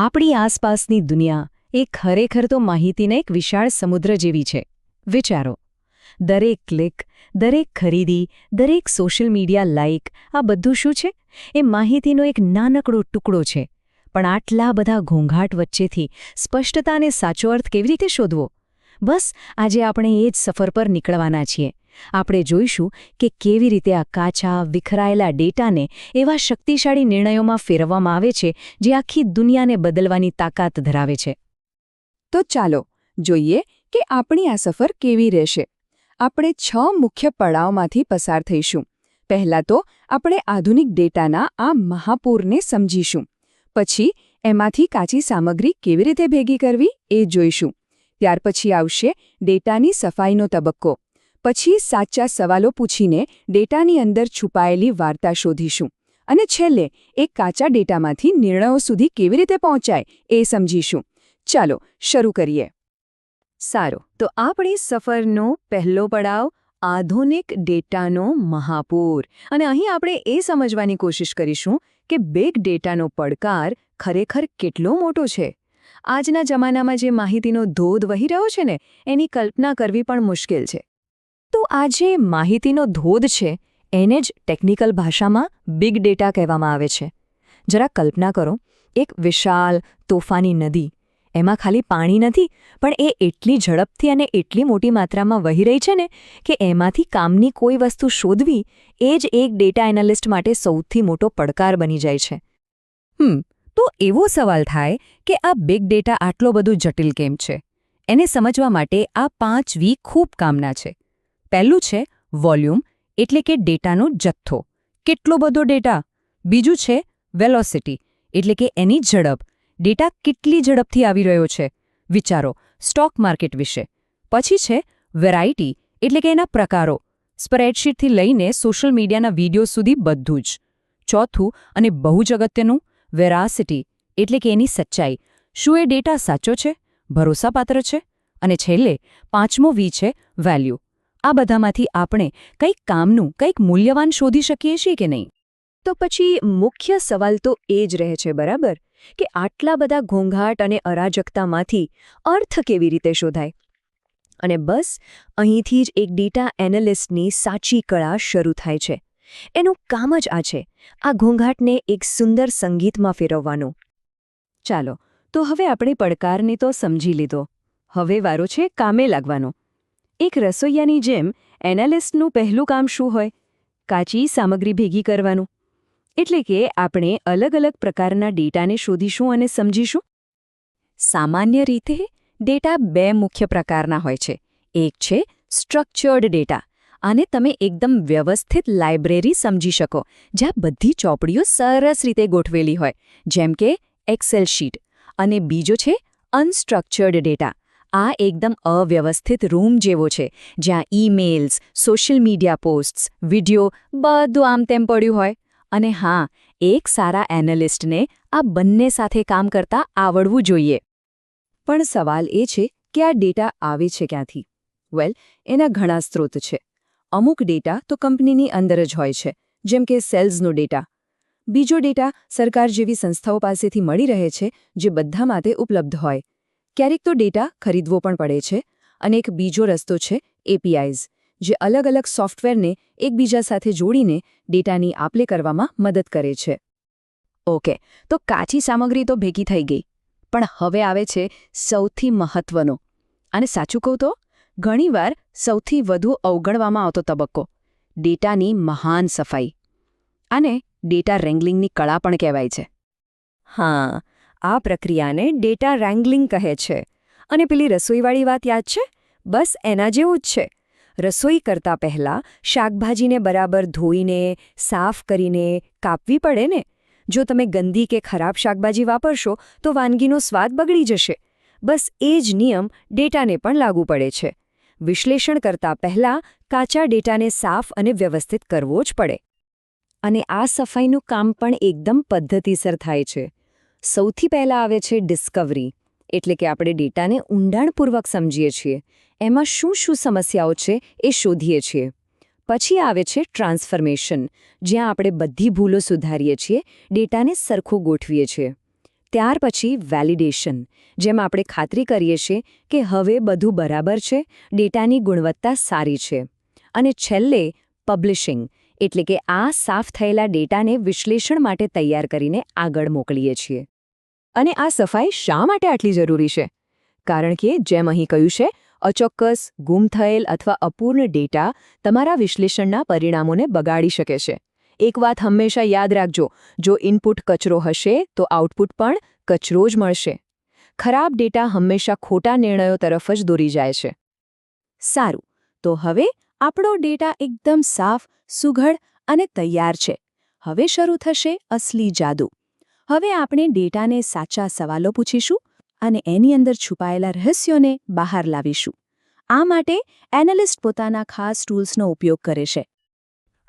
આપણી આસપાસની દુનિયા એ ખરેખર તો માહિતીના એક વિશાળ સમુદ્ર જેવી છે. વિચારો, દરેક ક્લિક, દરેક ખરીદી, દરેક સોશિયલ મીડિયા લાઇક, આ બધું શું છે? એ માહિતીનો એક નાનકડો ટુકડો છે. પણ આટલા બધા ઘોંઘાટ વચ્ચેથી સ્પષ્ટતાને સાચો અર્થ કેવી રીતે શોધવો? બસ, આજે આપણે એ જ સફર પર નીકળવાના છીએ. આપણે જોઈશું કે કેવી રીતે આ કાચા, વિખરાયેલા ડેટાને એવા શક્તિશાળી નિર્ણયોમાં ફેરવવામાં આવે છે, જે આખી દુનિયાને બદલવાની તાકાત ધરાવે છે. તો ચાલો, જોઈએ કે આપણી આ સફર કેવી રહેશે. આપણે છ મુખ્ય પડાવમાંથી પસાર થઈશું. પહેલા તો આપણે આધુનિક ડેટાના આ મહાપૂરને સમજીશું. પછી, એમાંથી કાચી સામગ્રી કેવી રીતે ભેગી કરવી એ જોઈશું. ત્યાર પછી આવશે ડેટાની સફાઈનો તબક્કો. પછી સાચા સવાલો પૂછીને ડેટાની અંદર છુપાયેલી વાર્તા શોધીશું. અને છેલ્લે એક કાચા ડેટામાંથી નિર્ણયો સુધી કેવી રીતે પહોંચાય એ સમજીશું. ચાલો, શરૂ કરીએ. સારું, તો આપણી સફરનો પહેલો પડાવ આધુનિક ડેટાનો મહાપૂર. અને અહીં આપણે એ સમજવાની કોશિશ કરીશું કે બિગ ડેટાનો પડકાર ખરેખર કેટલો મોટો છે. આજના જમાનામાં જે માહિતીનો ધોધ વહી રહ્યો છે ને, એની કલ્પના કરવી પણ મુશ્કેલ છે. તો આ જે માહિતીનો ધોધ છે, એને જ ટેકનિકલ ભાષામાં બિગ ડેટા કહેવામાં આવે છે. જરા કલ્પના કરો, એક વિશાલ તોફાની નદી, એમાં ખાલી પાણી નથી, પણ એ એટલી ઝડપથી અને એટલી મોટી માત્રામાં વહી રહી છે ને, કે એમાંથી કામની કોઈ વસ્તુ શોધવી એ જ એક ડેટા એનાલિસ્ટ માટે સૌથી મોટો પડકાર બની જાય છે. હમ તો એવો સવાલ થાય કે આ બિગ ડેટા આટલો બધો જટિલ કેમ છે? એને સમજવા માટે આ પાંચ વી ખૂબ કામના છે. પહેલું છે વોલ્યુમ, એટલે કે ડેટાનો જથ્થો. કેટલો બધો ડેટા? બીજું છે વેલોસિટી, એટલે કે એની ઝડપ. ડેટા કેટલી ઝડપથી આવી રહ્યો છે? વિચારો, સ્ટોક માર્કેટ વિશે. પછી છે વેરાયટી, એટલે કે એના પ્રકારો. સ્પ્રેડશીટથી લઈને સોશિયલ મીડિયાના વીડિયો સુધી બધું જ. ચોથું અને બહુ જ અગત્યનું વેરાસિટી એટલે કે એની સચ્ચાઈ. શું એ ડેટા સાચો છે? ભરોસાપાત્ર છે? અને છેલ્લે પાંચમો વી છે વેલ્યુ. આ બધામાંથી આપણે કંઈક કામનું, કંઈક મૂલ્યવાન શોધી શકીએ છીએ કે નહીં? તો પછી મુખ્ય સવાલ તો એ જ રહે છે, બરાબર? કે આટલા બધા ઘોંઘાટ અને અરાજકતામાંથી અર્થ કેવી રીતે શોધાય? અને બસ અહીંથી જ એક ડેટા એનાલિસ્ટની સાચી કળા શરૂ થાય છે. એનું કામ જ આ છે, આ ઘોંઘાટને એક સુંદર સંગીતમાં ફેરવવાનું. ચાલો, તો હવે આપણે પડકારને તો સમજી લીધો. હવે વારો છે કામે લાગવાનો. એક રસોઈયાની જેમ એનાલિસ્ટનું પહેલું કામ શું હોય? કાચી સામગ્રી ભેગી કરવાનું. એટલે કે આપણે અલગ અલગ પ્રકારના ડેટાને શોધીશું અને સમજીશું? સામાન્ય રીતે ડેટા બે મુખ્ય પ્રકારના હોય છે. એક છે સ્ટ્રક્ચર્ડ ડેટા આને તમે એકદમ વ્યવસ્થિત લાઇબ્રેરી સમજી શકો, જ્યાં બધી ચોપડીઓ સરસ રીતે ગોઠવેલી હોય, જેમ કે એક્સેલ શીટ અને બીજો છે અનસ્ટ્રક્ચર્ડ ડેટા આ એકદમ અવ્યવસ્થિત રૂમ જેવો છે, જ્યાં emails social media posts video બધું આમ તેમ પડ્યું હોય. અને હા, એક સારા એનાલિસ્ટને આ બંને સાથે કામ કરતા આવડવું જોઈએ. પણ સવાલ એ છે કે આ ડેટા આવે છે ક્યાંથી? વેલ એના ઘણા સ્ત્રોત છે. અમુક ડેટા તો કંપનીની અંદર જ હોય છે, જેમ કે સેલ્સનો ડેટા. બીજો ડેટા સરકાર જેવી સંસ્થાઓ પાસેથી મળી રહે છે, જે બધા માટે ઉપલબ્ધ હોય. ક્યારેક તો ડેટા ખરીદવો પણ પડે છે, અને એક બીજો રસ્તો છે, એપીઆઈઝ, જે અલગ અલગ સોફ્ટવેરને એકબીજા સાથે જોડીને ડેટાની આપલે કરવામાં મદદ કરે છે. ઓકે, તો કાચી સામગ્રી તો ભેગી થઈ ગઈ, પણ હવે આવે છે સૌથી મહત્વનો. અને સાચું કહું તો, ઘણીવાર સૌથી વધુ અવગણવામાં આવતો તબક્કો, ડેટાની મહાન સફાઈ. અને ડેટા રેંગલિંગની કળા પણ કહેવાય છે. હા, આ પ્રક્રિયાને ડેટા રેંગલિંગ કહે છે. અને પેલી રસોઈવાળી વાત યાદ છે? બસ એના જેવું જ છે. રસોઈ કરતા પહેલાં શાકભાજીને બરાબર ધોઈને, સાફ કરીને કાપવી પડે ને? જો તમે ગંદી કે ખરાબ શાકભાજી વાપરશો, તો વાનગીનો સ્વાદ બગડી જશે. બસ એ જ નિયમ ડેટાને પણ લાગુ પડે છે. વિશ્લેષણ કરતા પહેલાં કાચા ડેટાને સાફ અને વ્યવસ્થિત કરવો જ પડે. અને આ સફાઈનું કામ પણ એકદમ પદ્ધતિસર થાય છે. સૌથી પહેલાં આવે છે ડિસ્કવરી, એટલે કે આપણે ડેટાને ઊંડાણપૂર્વક સમજીએ છીએ. એમાં શું શું સમસ્યાઓ છે એ શોધીએ છીએ. પછી આવે છે ટ્રાન્સફર્મેશન, જ્યાં આપણે બધી ભૂલો સુધારીએ છીએ, ડેટાને સરખો ગોઠવીએ છીએ. ત્યાર પછી વેલિડેશન જેમ આપણે ખાતરી કરીએ છીએ કે હવે બધું બરાબર છે, ડેટાની ગુણવત્તા સારી છે. અને છેલ્લે પબ્લિશિંગ એટલે કે આ સાફ થયેલા ડેટાને વિશ્લેષણ માટે તૈયાર કરીને આગળ મોકલીએ છીએ. અને આ સફાઈ શા માટે આટલી જરૂરી છે? કારણ કે જેમ અહીં કહ્યું છે, અચોક્કસ, ગુમ થયેલ અથવા અપૂર્ણ ડેટા તમારા વિશ્લેષણના પરિણામોને બગાડી શકે છે. એક વાત હંમેશા યાદ રાખજો, જો ઇનપુટ કચરો હશે, તો આઉટપુટ પણ કચરો જ મળશે. ખરાબ ડેટા હંમેશા ખોટા નિર્ણયો તરફ જ દોરી જાય છે. સારું, તો હવે આપણો ડેટા એકદમ સાફ, સુઘડ અને તૈયાર છે. હવે શરૂ થશે અસલી જાદુ. હવે આપણે ડેટાને સાચા સવાલો પૂછીશું અને એની અંદર છુપાયેલા રહસ્યોને બહાર લાવીશું. આ માટે એનાલિસ્ટ પોતાના ખાસ ટૂલ્સનો ઉપયોગ કરે છે.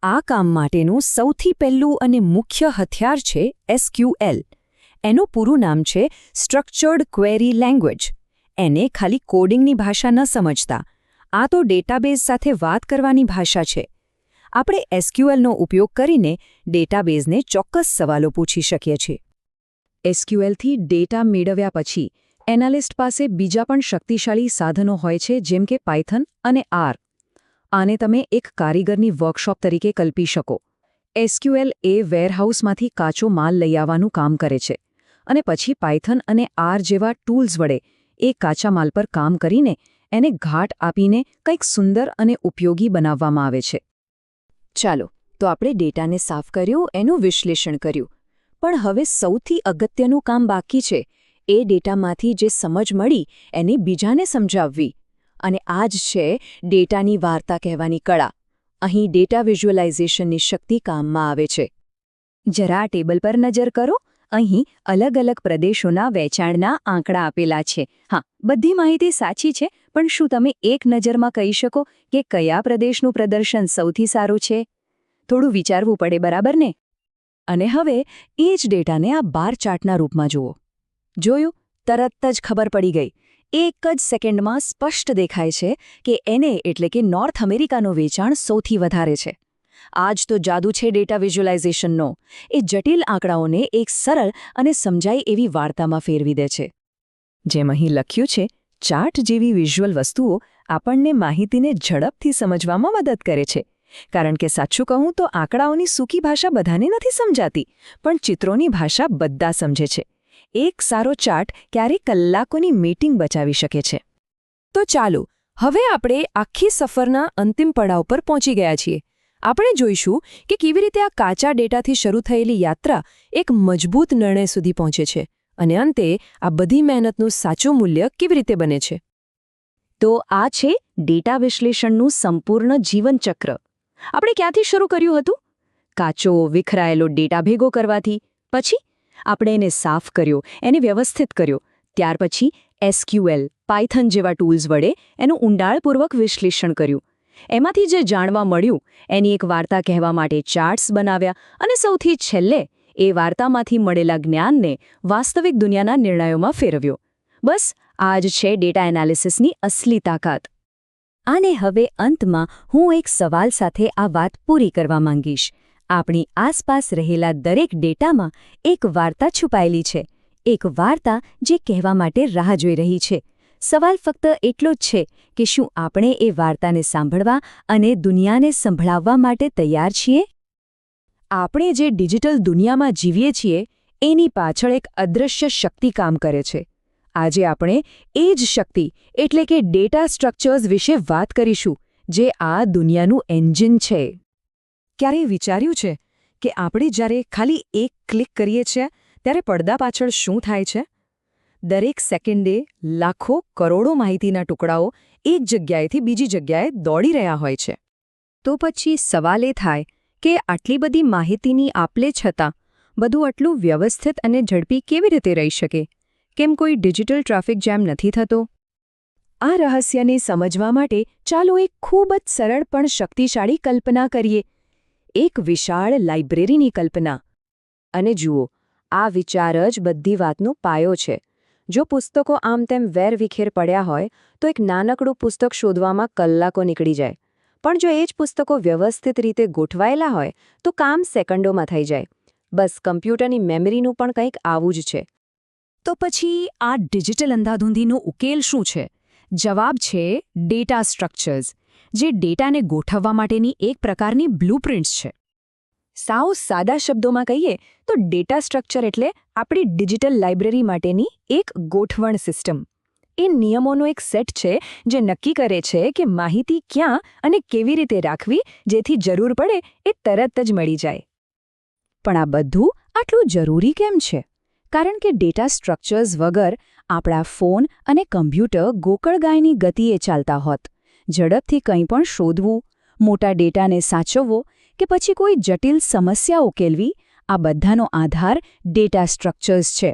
આ કામ માટેનું સૌથી પહેલું અને મુખ્ય હથિયાર છે એસક્યુએલ. એનું પૂરું નામ છે સ્ટ્રક્ચર્ડ ક્વેરી લેંગ્વેજ એને ખાલી કોડિંગની ભાષા ન સમજતા. આ તો ડેટાબેઝ સાથે વાત કરવાની ભાષા છે. આપણે એસક્યુએલનો ઉપયોગ કરીને ડેટાબેઝને ચોક્કસ સવાલો પૂછી શકીએ છીએ. એસક્યુએલથી ડેટા મેળવ્યા પછી, એનાલિસ્ટ પાસે બીજા પણ શક્તિશાળી સાધનો હોય છે જેમ કે પાયથન અને આર આને તમે એક કારીગરની વર્કશોપ તરીકે કલ્પી શકો. એસક્યુએલ એ વેરહાઉસમાંથી કાચો માલ લઈ આવવાનું કામ કરે છે અને પછી પાયથન અને આર જેવા ટૂલ્સ વડે એ કાચા માલ પર કામ કરીને એને ઘાટ આપીને કંઈક સુંદર અને ઉપયોગી બનાવવામાં આવે છે. ચાલો, તો આપણે ડેટાને સાફ કર્યું, એનું વિશ્લેષણ કર્યું. પણ હવે સૌથી અગત્યનું કામ બાકી છે. એ ડેટામાંથી જે સમજ મળી, એને બીજાને સમજાવવી. અને આ જ છે ડેટાની વાર્તા કહેવાની કળા. અહીં ડેટા વિઝ્યુઅલાઇઝેશનની શક્તિ કામમાં આવે છે. જરા ટેબલ પર નજર કરો. અહીં અલગ અલગ પ્રદેશોના વેચાણના આંકડા આપેલા છે. હા, બધી માહિતી સાચી છે, પણ શું તમે એક નજરમાં કહી શકો કે કયા પ્રદેશનું પ્રદર્શન સૌથી સારું છે? થોડું વિચારવું પડે, બરાબર ને? અને હવે એ જ ડેટાને આ બાર ચાર્ટના રૂપમાં જુઓ. જોયું? તરત જ ખબર પડી ગઈ. એક જ સેકન્ડમાં સ્પષ્ટ દેખાય છે કે એને એટલે કે નોર્થ અમેરિકાનું વેચાણ સૌથી વધારે છે. આજ તો જાદુ છે ડેટા વિઝ્યુલાઇઝેશનનો એ જટિલ આંકડાઓને એક સરળ અને સમજાય એવી વાર્તામાં ફેરવી દે છે. જેમ અહીં લખ્યું છે, ચાર્ટ જેવી વિઝ્યુઅલ વસ્તુઓ આપણને માહિતીને ઝડપથી સમજવામાં મદદ કરે છે. કારણ કે સાચું કહું તો આંકડાઓની સૂકી ભાષા બધાને નથી સમજાતી, પણ ચિત્રોની ભાષા બધા સમજે છે. એક સારો ચાર્ટ ક્યારેક કલાકોની મીટિંગ બચાવી શકે છે. તો ચાલો, હવે આપણે આખી સફરના અંતિમ પડાવ પર પહોંચી ગયા છીએ. આપણે જોઈશું કે કેવી રીતે આ કાચા ડેટાથી શરૂ થયેલી યાત્રા એક મજબૂત નિર્ણય સુધી પહોંચે છે અને અંતે આ બધી મહેનતનું સાચું મૂલ્ય કેવી રીતે બને છે. તો આ છે ડેટા વિશ્લેષણનું સંપૂર્ણ જીવનચક્ર. આપણે ક્યાંથી શરૂ કર્યું હતું? કાચો વિખરાયેલો ડેટા ભેગો કરવાથી, પછી આપણે એને સાફ કર્યો, એને વ્યવસ્થિત કર્યો. ત્યાર પછી એસક્યુએલ, પાયથન જેવા ટૂલ્સ વડે એનું ઊંડાણપૂર્વક વિશ્લેષણ કર્યું. એમાંથી જે જાણવા મળ્યું, એની એક વાર્તા કહેવા માટે ચાર્ટ્સ બનાવ્યા અને સૌથી છેલ્લે એ વાર્તામાંથી મળેલા જ્ઞાનને વાસ્તવિક દુનિયાના નિર્ણયોમાં ફેરવ્યો. બસ, આ જ છે ડેટા એનાલિસિસની અસલી તાકાત. અને હવે અંતમાં હું એક સવાલ સાથે આ વાત પૂરી કરવા માંગીશ. આપણી આસપાસ રહેલા દરેક ડેટામાં એક વાર્તા છુપાયેલી છે. એક વાર્તા જે કહેવા માટે રાહ જોઈ રહી છે. સવાલ ફક્ત એટલો જ છે કે શું આપણે એ વાર્તાને સાંભળવા અને દુનિયાને સંભળાવવા માટે તૈયાર છીએ? આપણે જે ડિજિટલ દુનિયામાં જીવીએ છીએ, એની પાછળ એક અદૃશ્ય શક્તિ કામ કરે છે. આજે આપણે એ જ શક્તિ, એટલે કે ડેટા સ્ટ્રક્ચર્સ વિશે વાત કરીશું, જે આ દુનિયાનું એન્જિન છે. ક્યારેય વિચાર્યું છે કે આપણે જ્યારે ખાલી એક ક્લિક કરીએ છીએ, ત્યારે પડદા પાછળ શું થાય છે? દરેક સેકન્ડે લાખો કરોડો માહિતીના ટુકડાઓ એક જગ્યાએથી બીજી જગ્યાએ દોડી રહ્યા હોય છે. તો પછી સવાલ એ થાય કે આટલી બધી માહિતીની આપલે છતાં બધું આટલું વ્યવસ્થિત અને ઝડપી કેવી રીતે રહી શકે? કેમ કોઈ ડિજિટલ ટ્રાફિક જેમ નથી થતો? આ રહસ્યને સમજવા માટે ચાલો એક ખૂબ જ સરળ પણ શક્તિશાળી કલ્પના કરીએ એક વિશાળ લાઇબ્રેરીની કલ્પના. અને જુઓ, આ વિચાર જ બધી વાતનો પાયો છે. જો પુસ્તકો આમ તેમ વેરવિખેર પડ્યા હોય, તો એક નાનકડું પુસ્તક શોધવામાં કલાકો નીકળી જાય. પણ જો એ જ પુસ્તકો વ્યવસ્થિત રીતે ગોઠવાયેલા હોય, તો કામ સેકન્ડોમાં થઈ જાય. બસ કમ્પ્યુટરની મેમરીનું પણ કંઈક આવું જ છે. તો પછી આ ડિજિટલ અંધાધૂંધીનો ઉકેલ શું છે? જવાબ છે ડેટા સ્ટ્રક્ચર્સ. જે ડેટાને ગોઠવવા માટેની એક પ્રકારની બ્લુપ્રિન્ટ્સ છે. સાવ સાદા શબ્દોમાં કહીએ તો ડેટા સ્ટ્રક્ચર એટલે આપણી ડિજિટલ લાઇબ્રેરી માટેની એક ગોઠવણ સિસ્ટમ. એ નિયમોનો એક સેટ છે જે નક્કી કરે છે કે માહિતી ક્યાં અને કેવી રીતે રાખવી, જેથી જરૂર પડે એ તરત જ મળી જાય. પણ આ બધું આટલું જરૂરી કેમ છે? કારણ કે ડેટા સ્ટ્રક્ચર્સ વગર આપણા ફોન અને કમ્પ્યુટર ગોકળગાયની ગતિએ ચાલતા હોત. ઝડપથી કંઈ પણ શોધવું, મોટા ડેટાને સાચવવો કે પછી કોઈ જટિલ સમસ્યા ઉકેલવી, આ બધાનો આધાર ડેટા સ્ટ્રક્ચર્સ છે.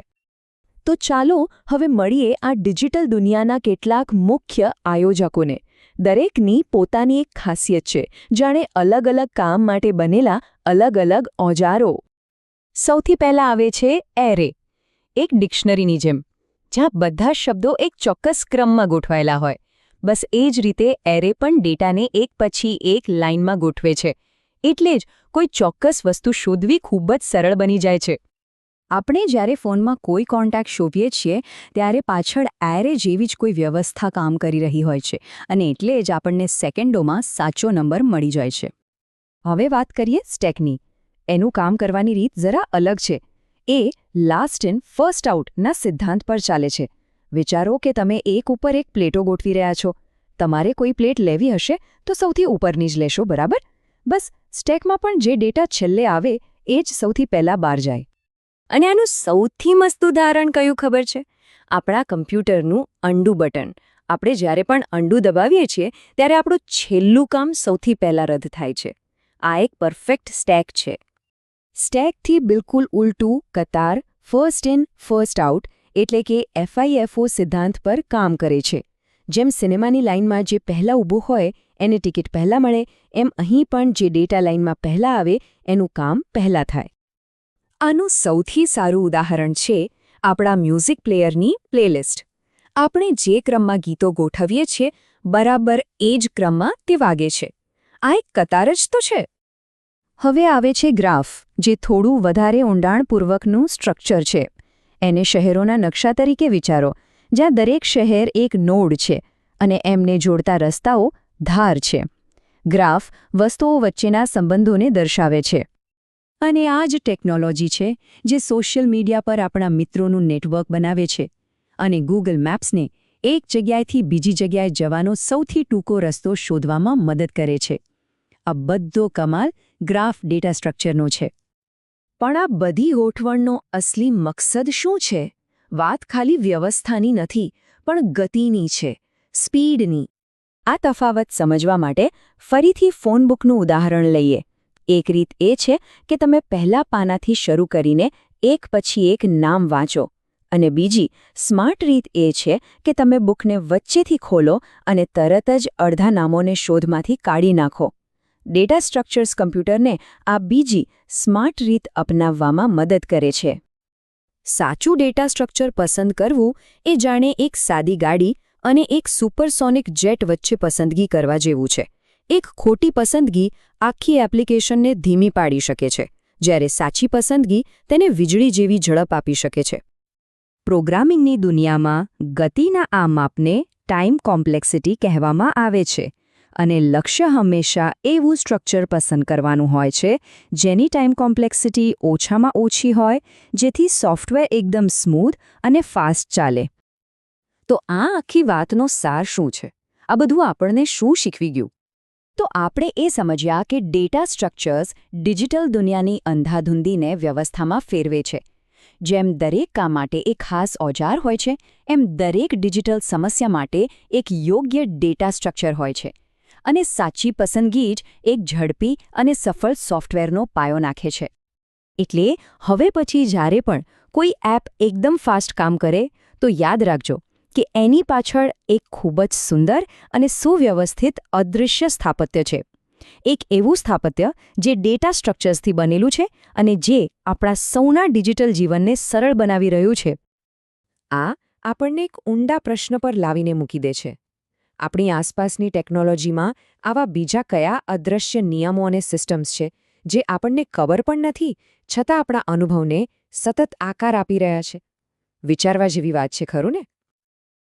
તો ચાલો હવે મળીએ આ ડિજિટલ દુનિયાના કેટલાક મુખ્ય આયોજકોને. દરેકની પોતાની એક ખાસિયત છે, જાણે અલગ અલગ કામ માટે બનેલા અલગ અલગ ઓજારો. સૌથી પહેલા આવે છે એરે, એક ડિક્શનરીની જેમ, જ્યાં બધા શબ્દો એક ચોક્કસ ક્રમમાં ગોઠવાયેલા હોય. બસ એ જ રીતે એરે પણ ડેટાને એક પછી એક લાઇનમાં ગોઠવે છે. એટલે જ કોઈ ચોક્કસ વસ્તુ શોધવી ખૂબ જ સરળ બની જાય છે. આપણે જ્યારે ફોનમાં કોઈ કોન્ટેક્ટ શોધીએ છીએ, ત્યારે પાછળ એરે જેવી જ કોઈ વ્યવસ્થા કામ કરી રહી હોય છે અને એટલે જ આપણને સેકન્ડોમાં સાચો નંબર મળી જાય છે. હવે વાત કરીએ સ્ટેકની. એનું કામ કરવાની રીત જરા અલગ છે. એ લાસ્ટ ઇન, ફર્સ્ટ આઉટના સિદ્ધાંત પર ચાલે છે. વિચારો કે તમે એક ઉપર એક પ્લેટો ગોઠવી રહ્યા છો. તમારે કોઈ પ્લેટ લેવી હશે તો સૌથી ઉપરની જ લેશો, બરાબર? બસ, સ્ટેકમાં પણ જે ડેટા છેલ્લે આવે એ જ સૌથી પહેલાં બહાર જાય. અને આનું સૌથી મસ્ત ઉદાહરણ કયું ખબર છે? આપણા કમ્પ્યુટરનું અંડુ બટન. આપણે જ્યારે પણ અંડુ દબાવીએ છીએ, ત્યારે આપણું છેલ્લું કામ સૌથી પહેલાં રદ થાય છે. આ એક પરફેક્ટ સ્ટેક છે. સ્ટેકથી બિલકુલ ઉલટું, કતાર, ફર્સ્ટ ઇન, ફર્સ્ટ આઉટ એટલે કે એફઆઈએફઓ સિદ્ધાંત પર કામ કરે છે. જેમ સિનેમાની લાઇનમાં જે પહેલાં ઊભું હોય, એને ટિકિટ પહેલાં મળે, એમ અહીં પણ જે ડેટા લાઇનમાં પહેલાં આવે, એનું કામ પહેલાં થાય. આનું સૌથી સારું ઉદાહરણ છે આપણા મ્યુઝિક પ્લેયરની પ્લેલિસ્ટ. આપણે જે ક્રમમાં ગીતો ગોઠવીએ છીએ, બરાબર એ જ ક્રમમાં તે વાગે છે. આ એક કતાર જ તો છે. હવે આવે છે ગ્રાફ, જે થોડું વધારે ઊંડાણપૂર્વકનું સ્ટ્રક્ચર છે. એને શહેરોના નકશા તરીકે વિચારો, જ્યાં દરેક શહેર એક નોડ છે અને એમને જોડતા રસ્તાઓ ધાર છે. ગ્રાફ વસ્તુઓ વચ્ચેના સંબંધોને દર્શાવે છે. અને આ જ ટેકનોલોજી છે જે સોશિયલ મીડિયા પર આપણા મિત્રોનું નેટવર્ક બનાવે છે અને ગૂગલ મેપ્સને એક જગ્યાએથી બીજી જગ્યાએ જવાનો સૌથી ટૂંકો રસ્તો શોધવામાં મદદ કરે છે. આ બધો કમાલ ગ્રાફ ડેટા સ્ટ્રક્ચરનો છે. પણ આ બધી ગોઠવણનો અસલી મકસદ શું છે? વાત ખાલી વ્યવસ્થાની નથી, પણ ગતિની છે, સ્પીડની. આ તફાવત સમજવા માટે ફરીથી ફોનબુકનું ઉદાહરણ લઈએ. એક રીત એ છે કે તમે પહેલા પાનાથી શરૂ કરીને એક પછી એક નામ વાંચો. અને બીજી, સ્માર્ટ રીત એ છે કે તમે બુકને વચ્ચેથી ખોલો અને તરત જ અડધા નામોને શોધમાંથી કાઢી નાખો. ડેટા સ્ટ્રક્ચર્સ કમ્પ્યુટરને આ બીજી સ્માર્ટ રીત અપનાવવામાં મદદ કરે છે. સાચું ડેટા સ્ટ્રક્ચર પસંદ કરવું એ જાણે એક સાદી ગાડી અને એક સુપરસોનિક જેટ વચ્ચે પસંદગી કરવા જેવું છે. એક ખોટી પસંદગી આખી એપ્લિકેશનને ધીમી પાડી શકે છે. જ્યારે સાચી પસંદગી તેને વીજળી જેવી ઝડપ આપી શકે છે. પ્રોગ્રામિંગની દુનિયામાં ગતિના આ માપને ટાઈમ કોમ્પ્લેક્સિટી કહેવામાં આવે છે. અને લક્ષ્ય હંમેશા એવું સ્ટ્રક્ચર પસંદ કરવાનું હોય છે, જેની ટાઈમ કોમ્પ્લેક્સિટી ઓછામાં ઓછી હોય, જેથી સોફ્ટવેર એકદમ સ્મૂથ અને ફાસ્ટ ચાલે. તો આ આખી વાતનો સાર શું છે? આ બધું આપણને શું શીખવી ગયું? તો આપણે એ સમજ્યા કે ડેટા સ્ટ્રક્ચર્સ ડિજિટલ દુનિયાની અંધાધૂંધીને વ્યવસ્થામાં ફેરવે છે. જેમ દરેક કામ માટે એક ખાસ ઓજાર હોય છે, એમ દરેક ડિજિટલ સમસ્યા માટે એક યોગ્ય ડેટા સ્ટ્રક્ચર હોય છે. અને સાચી પસંદગી જ એક ઝડપી અને સફળ સોફ્ટવેરનો પાયો નાખે છે. એટલે હવે પછી જ્યારે પણ કોઈ એપ એકદમ ફાસ્ટ કામ કરે, તો યાદ રાખજો કે એની પાછળ એક ખૂબ જ સુંદર અને સુવ્યવસ્થિત અદૃશ્ય સ્થાપત્ય છે. એક એવું સ્થાપત્ય જે ડેટા સ્ટ્રક્ચર્સથી બનેલું છે અને જે આપણા સૌના ડિજિટલ જીવનને સરળ બનાવી રહ્યું છે. આ આપણને એક ઊંડા પ્રશ્ન પર લાવીને મૂકી દે છે. આપણી આસપાસની ટેકનોલોજીમાં આવા બીજા કયા અદૃશ્ય નિયમો અને સિસ્ટમ્સ છે, જે આપણને ખબર પણ નથી, છતાં આપણા અનુભવને સતત આકાર આપી રહ્યા છે. વિચારવા જેવી વાત છે, ખરું ને?